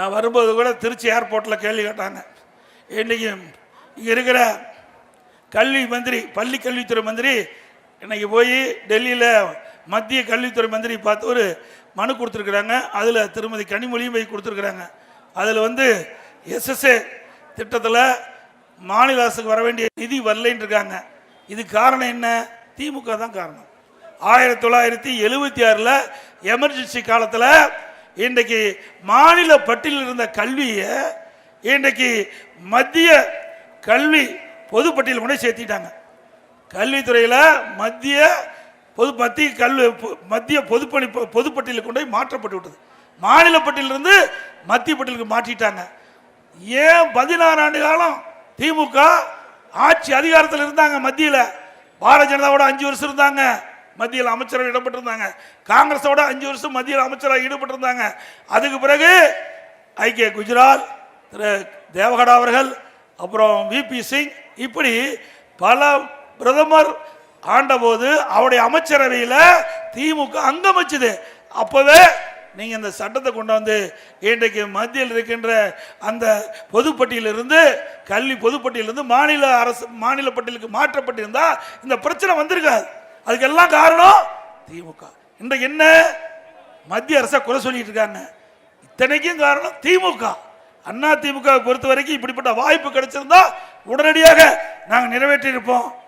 நான் வரும்போது கூட திருச்சி ஏர்போர்ட்டில் கேள்வி கேட்டாங்க. இன்றைக்கி இங்கே இருக்கிற கல்வி மந்திரி பள்ளி கல்வித்துறை மந்திரி இன்னைக்கு போய் டெல்லியில் மத்திய கல்வித்துறை மந்திரி பார்த்து ஒரு மனு கொடுத்துருக்குறாங்க. அதில் திருமதி கனிமொழியும் போய் கொடுத்துருக்குறாங்க. அதில் வந்து எஸ்எஸ்ஏ திட்டத்தில் மாநில அரசுக்கு வர வேண்டிய நிதி வரலைன்னு இருக்காங்க. இது காரணம் என்ன? திமுக தான் காரணம். ஆயிரத்தி தொள்ளாயிரத்தி எழுபத்தி ஆறில் எமர்ஜென்சி காலத்தில் இன்றைக்கு மாநில பட்டியலில் இருந்த கல்வியை இன்றைக்கு மத்திய கல்வி பொதுப்பட்டியல் கூட சேர்த்திட்டாங்க. கல்வித்துறையில் மத்திய பொது மத்திய கல்வி மத்திய பொதுப்பணி பொ- பொதுப்பட்டியலுக்கு கொண்டு போய் மாற்றப்பட்டு விட்டது. மாநில பட்டியலிருந்து மத்திய பட்டியலுக்கு மாற்றிட்டாங்க. ஏன் பதினாறு ஆண்டு காலம் திமுக ஆட்சி அதிகாரத்தில் இருந்தாங்க மத்தியில்? பாரதிய ஜனதாவோட அஞ்சு வருஷம் இருந்தாங்க. மத்தியில் அமைச்சராக ஈடுபட்டிருந்தாங்க காங்கிரஸோட அஞ்சு வருஷம் மத்தியில் அமைச்சராக ஈடுபட்டிருந்தாங்க. அதுக்கு பிறகு ஐக்கிய குஜராத் திரு தேவகடா அவர்கள் அப்புறம் விபி சிங் இப்படி பல பிரதமர் ஆண்டபோது அவருடைய அமைச்சரவையில் திமுக அங்கம் வச்சுது அப்போவே நீங்கள் இந்த சட்டத்தை கொண்டு வந்து இன்றைக்கு மத்தியில் இருக்கின்ற அந்த பொதுப்பட்டியிலிருந்து கல்வி பொதுப்பட்டியிலிருந்து மாநில அரசு மாநில பட்டியலுக்கு மாற்றப்பட்டிருந்தால் இந்த பிரச்சனை வந்திருக்காது. அதுக்கெல்லாம் காரணம் திமுக. இன்றைக்கு என்ன? மத்திய அரசை குறை சொல்லிட்டு இருக்காங்க. இத்தனைக்கும் காரணம் திமுக. அண்ணா திமுக பொறுத்த வரைக்கும் இப்படிப்பட்ட வாய்ப்பு கிடைச்சிருந்தா உடனடியாக நாங்கள் நிறைவேற்றி இருப்போம்